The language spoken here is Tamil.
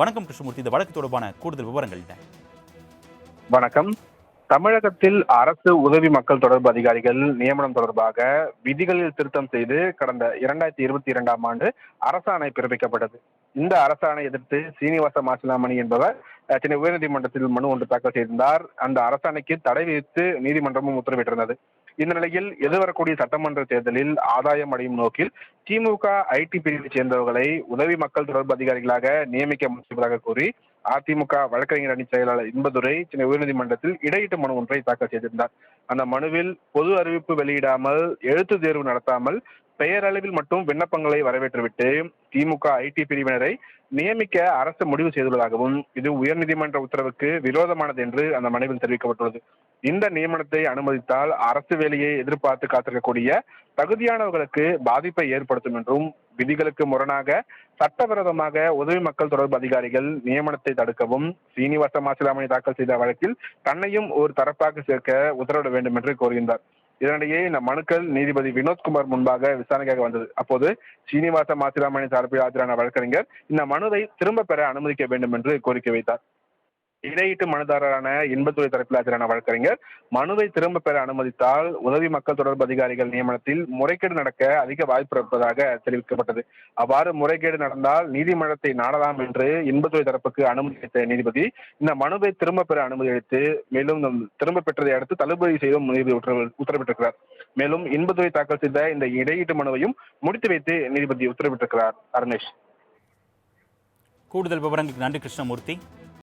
வணக்கம் கிருஷ்ணமூர்த்தி. இந்த வழக்கு தொடர்பான கூடுதல் விவரங்கள் வணக்கம். தமிழகத்தில் அரசு உதவி மக்கள் தொடர்பு அதிகாரிகள் நியமனம் தொடர்பாக விதிகளில் திருத்தம் செய்து கடந்த இரண்டாயிரத்தி இருபத்தி இரண்டாம் ஆண்டு அரசாணை பிறப்பிக்கப்பட்டது. இந்த அரசாணை எதிர்த்து சீனிவாச மாசிலாமணி என்பவர் சென்னை உயர்நீதிமன்றத்தில் மனு ஒன்று தாக்கல் செய்திருந்தார். அந்த அரசாணைக்கு தடை விதித்து நீதிமன்றமும் உத்தரவிட்டிருந்தது. இந்த நிலையில் எதிர்வரக்கூடிய சட்டமன்ற தேர்தலில் ஆதாயம் அடையும் நோக்கில் திமுக ஐடி பிரிவை சேர்ந்தவர்களை உதவி மக்கள் தொடர்பு அதிகாரிகளாக நியமிக்க முயற்சிப்பதாக கூறி அதிமுக வழக்கறிஞர் அணி செயலாளர் இன்பதுரை சென்னை உயர்நீதிமன்றத்தில் இடையீட்டு மனு ஒன்றை தாக்கல் செய்திருந்தார். அந்த மனுவில் பொது அறிவிப்பு வெளியிடாமல் எழுத்து தேர்வு நடத்தாமல் பெயரளவில் மட்டும் விண்ணப்பங்களை வரவேற்றுவிட்டு திமுக ஐடி பிரிவினரை நியமிக்க அரசு முடிவு செய்துள்ளதாகவும் இது உயர்நீதிமன்ற உத்தரவுக்கு விரோதமானது என்று அந்த மனுவில் தெரிவிக்கப்பட்டுள்ளது. இந்த நியமனத்தை அனுமதித்தால் அரசு வேலையை எதிர்பார்த்து காத்திருக்கக்கூடிய தகுதியானவர்களுக்கு பாதிப்பை ஏற்படுத்தும் என்றும் விதிகளுக்கு முரணாக சட்டவிரோதமாக உதவி மக்கள் தொடர்பு அதிகாரிகள் நியமனத்தை தடுக்கவும் சீனிவாச மாசிலாமணி தாக்கல் செய்த வழக்கில் தன்னையும் ஒரு தரப்பாக சேர்க்க உத்தரவிட வேண்டும் என்று கோருகின்றார் இதனிடையே இந்த மனுக்கள் நீதிபதி வினோத்குமார் முன்பாக விசாரணைக்காக வந்தது. அப்போது சீனிவாச மாசிராமணி சார்பில் ஆஜரான வழக்கறிஞர் இந்த மனுவை திரும்ப பெற அனுமதிக்க வேண்டும் என்று கோரிக்கை வைத்தார். இடையீட்டு மனுதாரரான இன்பத்துறை தரப்பில் ஆஜரான வழக்கறிஞர் மனுவை திரும்ப பெற அனுமதித்தால் உதவி மக்கள் தொடர்பு அதிகாரிகள் நியமனத்தில் முறைகேடு நடக்க அதிக வாய்ப்பு இருப்பதாக தெரிவிக்கப்பட்டது. அவ்வாறு முறைகேடு நடந்தால் நீதிமன்றத்தை நாடலாம் என்று இன்பத்துறை தரப்புக்கு அனுமதி அளித்த நீதிபதி இந்த மனுவை திரும்ப பெற அனுமதி அளித்து மேலும் திரும்ப பெற்றதை அடுத்து தள்ளுபடி செய்தும் நீதிபதி உத்தரவு உத்தரவிட்டிருக்கிறார். மேலும் இன்பத்துறை தாக்கல் செய்த இந்த இடையீட்டு மனுவையும் முடித்து வைத்து நீதிபதி உத்தரவிட்டிருக்கிறார். அருணேஷ். கூடுதல் விவரங்களுக்கு நன்றி கிருஷ்ணமூர்த்தி.